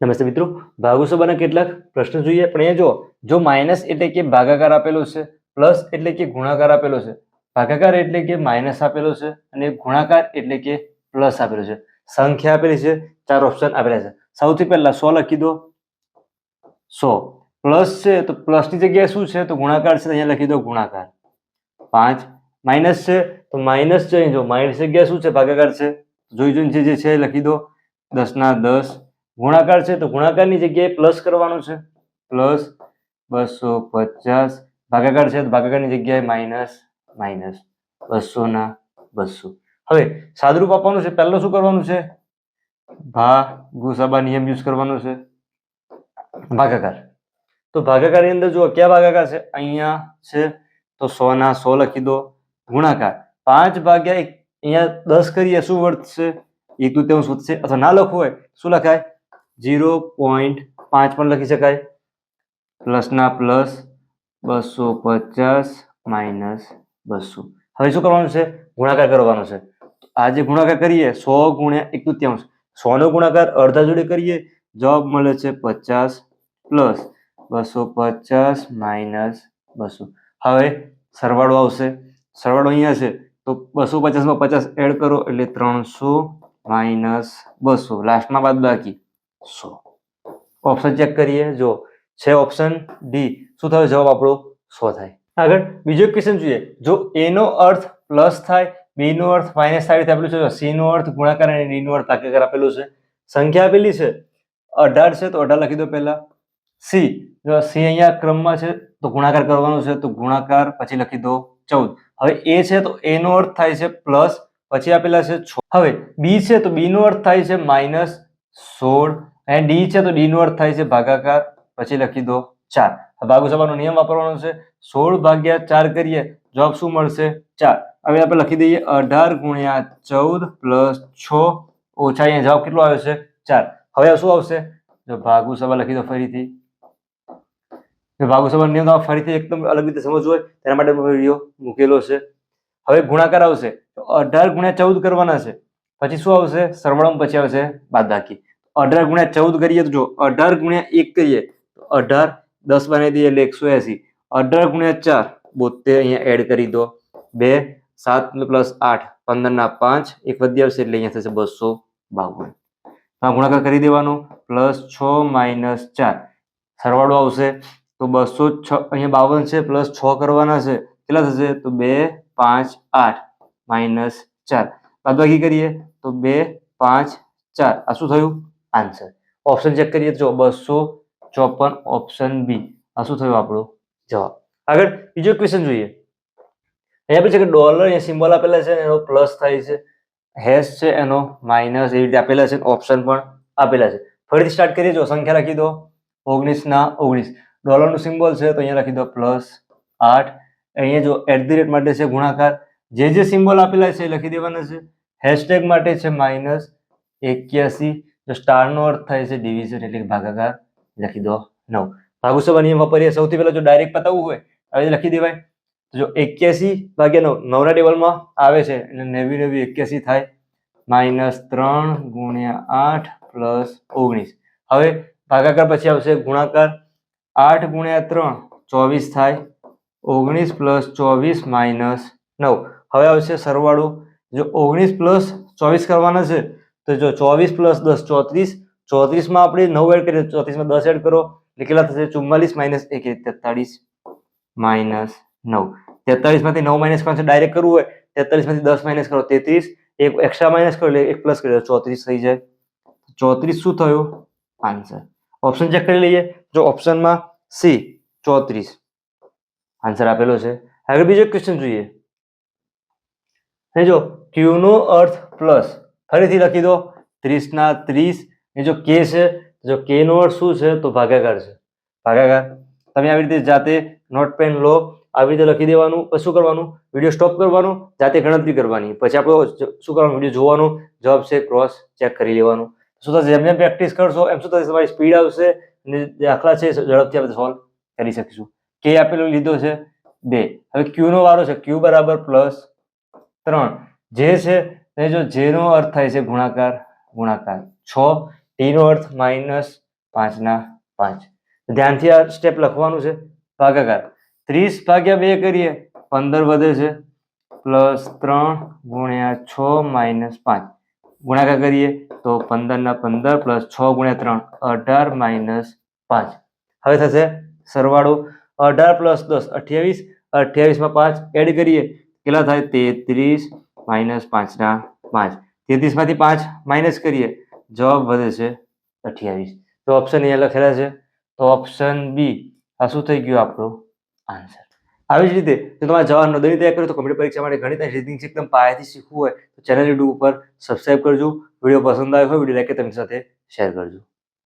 નમસ્તે મિત્રો, ભાગુસભાના કેટલાક પ્રશ્ન જોઈએ. પણ અહીંયા જો જો માઇનસ એટલે કે ભાગાકાર આપેલો છે પ્લસ એટલે કે ગુણાકાર આપેલો છે, ભાગાકાર એટલે કે માઇનસ આપેલો છે અને ગુણાકાર એટલે કે પ્લસ આપેલો છે. સંખ્યા આપેલી છે, ચાર ઓપ્શન આપેલા છે. સૌથી પહેલા સો લખી દો. સો. પ્લસ છે તો પ્લસની જગ્યાએ શું છે? તો ગુણાકાર છે અહીંયા લખી દો ગુણાકાર. પાંચ. માઇનસ છે, તો માઇનસ છે જો માઇનસ જગ્યાએ શું છે? ભાગાકાર છે. જોઈ જોઈને જે છે એ લખી દો. દસના દસ. ગુણાકાર છે તો ગુણાકારની જગ્યાએ પ્લસ કરવાનું છે. પ્લસ બસો પચાસ ભાગાકાર છે તો ભાગાકારની જગ્યાએ માઇનસ માઇનસ બસો ના બસો. હવે સાદરૂપ આપવાનું છે, પહેલો શું કરવાનું છે? ભા ગુસાબા નિયમ યુઝ કરવાનો છે. ભાગાકાર. તો ભાગાકારની અંદર જુઓ, ક્યાં ભાગાકાર છે? અહીંયા છે, તો સો ના સો લખી દો. ગુણાકાર. પાંચ ભાગ્યા અહીંયા દસ કરીએ શું વધશે એક તૃતીયાંશ વધશે. અથવા ના લખવું હોય, શું લખાય? ઝીરો પોઈન્ટ પાંચ પણ લખી શકાય. પ્લસના પ્લસ બસો પચાસ માઇનસ બસો. હવે શું કરવાનું છે? ગુણાકાર કરવાનો છે. આજે ગુણાકાર કરીએ, સો ગુણ્યા એક તૃત્યાંશ સોનો ગુણાકાર અડધા જોડે કરીએ, જવાબ મળે છે પચાસ પ્લસ બસો પચાસ માઇનસ બસો. હવે સરવાળો આવશે. સરવાળો અહીંયા છે. તો બસો પચાસમાં પચાસ એડ કરો એટલે ત્રણસો માઇનસ બસો. લાસ્ટમાં બાદ બાકી. સો ઓપ્શન ચેક કરીએ. જો છે ઓપ્શન ડી શું થયો? જવાબ આપણો સો થાય. આગળ બીજો ક્વેશ્ચન જોઈએ. જો એનો અર્થ પ્લસ થાય બીનો અર્થ માઇનસ થાય આપેલું છે. સી નો અર્થ ગુણાકાર અને ડીનો અર્થ તાકીકાર આપેલું છે. સંખ્યા આપેલી છે. અઢાર છે, તો અઢાર લખી દો પહેલા. સી જો સી અહીંયા ક્રમમાં છે, તો ગુણાકાર કરવાનો છે, તો ગુણાકાર પછી લખી દો ચૌદ. હવે એ છે, તો એનો અર્થ થાય છે પ્લસ પછી આપેલા છે છ. હવે બી છે, તો બીનો અર્થ થાય છે માઇનસ સોળ. અને ડી છે તો ડી નો અર્થ થાય છે ભાગાકાર, પછી લખી દો ચાર. ભાગુ સભાનો નિયમ વાપરવાનો છે. સોળ ભાગ્યા ચાર કરીએ, જવાબ શું મળશે? ચાર. હવે આપણે લખી દઈએ અઢાર ગુણ્યા ચૌદ પ્લસ છ ઓછા અહીંયા જવાબ કેટલો આવ્યો છે? ચાર. હવે શું આવશે? જો ભાગુ સભા લખી દો ફરીથી. જો ભાગુ સભા નિયમ ફરીથી એકદમ અલગ રીતે સમજવું હોય, તેના માટે વીડિયો મૂકેલો છે. હવે ગુણાકાર આવશે. તો અઢાર ગુણ્યા ચૌદ કરવાના છે. પછી શું આવશે? સરવાળામાં પછી આવશે બાદબાકી. અઢાર ગુણ્યા ચૌદ કરીએ તો જો અઢાર ગુણ્યા એક કરીએ તો અઢાર દસ બનાવી દઈએ એટલે એકસો એસી. અઢાર ગુણ્યા ચાર બોતેર અહીંયા એડ કરી દો. બે, સાત પ્લસ આઠ, પંદર ના પાંચ, એક વધી આવશે એટલે અહીંયા થશે બસો બાવન. આ ગુણાકાર કરી દેવાનો. પ્લસ છ માઇનસ ચાર. સરવાળો આવશે તો બસો છ, અહીંયા બાવન છે, પ્લસ છ કરવાના છે. કેટલા થશે? તો બે, પાંચ, આઠ માઇનસ ચાર. બાદબાકી કરીએ તો બે, પાંચ, ચાર. આ શું થયું? આન્સર ઓપ્શન ચેક કરીએ તો બસો ચોપન. ઓપ્શન બી આ શું થયું આપણો? જવાબ. આગળ બીજો ક્વેશ્ચન જોઈએ. અહીંયા પછી કે ડોલર અહીંયા સિમ્બોલ આપેલા છે એનો પ્લસ થાય છે. હેશ છે, એનો માઇનસ એવી રીતે આપેલા છે. ઓપ્શન પણ આપેલા છે. ફરીથી સ્ટાર્ટ કરીએ. જો સંખ્યા લખી દો. ઓગણીસ ના ઓગણીસ. ડોલરનું સિમ્બોલ છે, તો અહીંયા લખી દો પ્લસ આઠ. અહીંયા જો એટ ધી રેટ માટે છે ગુણાકાર, જે જે સિમ્બોલ આપેલા છે એ લખી દેવાના છે. હેશટેગ માટે છે માઇનસ એક્યાસી. જો સ્ટારનો અર્થ થાય છે ડિવિઝન એટલે ભાગાકાર લખી દો નવ. ભાગુસભા નિયમ વાપરીએ. સૌથી પહેલા જો ડાયરેક્ટ પતાવવું હોય હવે લખી દેવાય. જો એક્યાસી ભાગ્યા નવ, નવના ટેબલમાં આવે છે એટલે નેવી નેવી એક્યાસી થાય માઇનસ ત્રણ ગુણ્યા આઠ પ્લસ ઓગણીસ. હવે ભાગાકાર પછી આવશે ગુણાકાર. આઠ ગુણ્યા ત્રણ, ચોવીસ થાય ઓગણીસ પ્લસ ચોવીસ માઇનસ નવ. હવે આવશે સરવાળો. જો ઓગણીસ પ્લસ ચોવીસ કરવાના છે તો જો ચોવીસ પ્લસ દસ ચોત્રીસ, ચોત્રીસમાં આપણે નવ એડ કરીએ ચોત્રીસમાં દસ એડ કરો. એટલે કેટલા થશે? ચુમ્માલીસ માઇનસ એક તેતાળીસ માઇનસ નવ. તેતાળીસમાંથી નવ માઇનસ કરવાનું ડાયરેક્ટ કરવું હોય, તેતાળીસમાંથી દસ માઇનસ કરો, તેત્રીસ. એક એક્સ્ટ્રા માઇનસ કરો એટલે એક પ્લસ કરી દો, ચોત્રીસ થઈ જાય. ચોત્રીસ શું થયું? આન્સર ઓપ્શન ચેક કરી લઈએ. જો ઓપ્શનમાં સી ચોત્રીસ. આન્સર આપેલો છે. આગળ બીજો ક્વેશ્ચન જોઈએ. જો ક્યુ નો અર્થ પ્લસ ફરીથી લખી દો. ત્રીસ ના ત્રીસ, એ જો કે છે જો કે નો અર્થ શું છે, તો ભાગાકાર છે. ભાગાકાર. તમે આવી રીતે જાતે નોટ પેન લો, આવી રીતે લખી દેવાનું, પછી શું કરવાનું? વીડિયો સ્ટોપ કરવાનું, જાતે ગણતરી કરવાની. પછી આપણે શું કરવાનું? વીડિયો જોવાનું, જવાબ છે ક્રોસ ચેક કરી લેવાનું. શું થશે? જેમ જેમ પ્રેક્ટિસ કરશો, એમ શું થશે? તમારી સ્પીડ આવશે અને દાખલા છે ઝડપથી આપણે સોલ્વ કરી શકીશું. કે આપેલું લીધો છે, બે. હવે ક્યુ નો વારો છે ક્યુ બરાબર પ્લસ ત્રણ. જે છે એ જો જે નો અર્થ થાય છે ગુણાકાર ગુણાકાર. છ ટી નો અર્થ માઇનસ પાંચના પાંચ. ધ્યાનથી આ સ્ટેપ લખવાનું છે. ભાગાકાર. ત્રીસ ભાગ્યા બે કરીએ, પંદર વધે છે. પ્લસ ત્રણ ગુણ્યા છ માઇનસ પાંચ. ગુણાકાર કરીએ, તો પંદરના પંદર પ્લસ છ ગુણ્યા ત્રણ, અઢાર માઇનસ પાંચ. હવે થશે સરવાળો. અઢાર પ્લસ દસ, અઠ્યાવીસ. અઠ્યાવીસમાં પાંચ એડ કરીએ. કેટલા થાય? તેત્રીસ. માઇનસ પાંચના પાંચ. તેત્રીસમાંથી પાંચ માઇનસ કરીએ. જવાબ વધે છે અઠ્યાવીસ. તો ઓપ્શન અહીંયા લખેલા છે. તો ઓપ્શન બી આ શું થઈ ગયું આપણો આન્સર આવી જ રીતે, જો તમારે જવાબ નોંધણી તૈયાર કરો તો કમ્પ્યુટર પરીક્ષા માટે ગણિત અને રીઝનિંગ એકદમ પાયાથી શીખવું હોય તો ચેનલ યુટ્યુબ ઉપર સબસ્ક્રાઇબ કરજો. વીડિયો પસંદ આવ્યો હોય વીડિયો લાઈક તમારી સાથે શેર કરજો.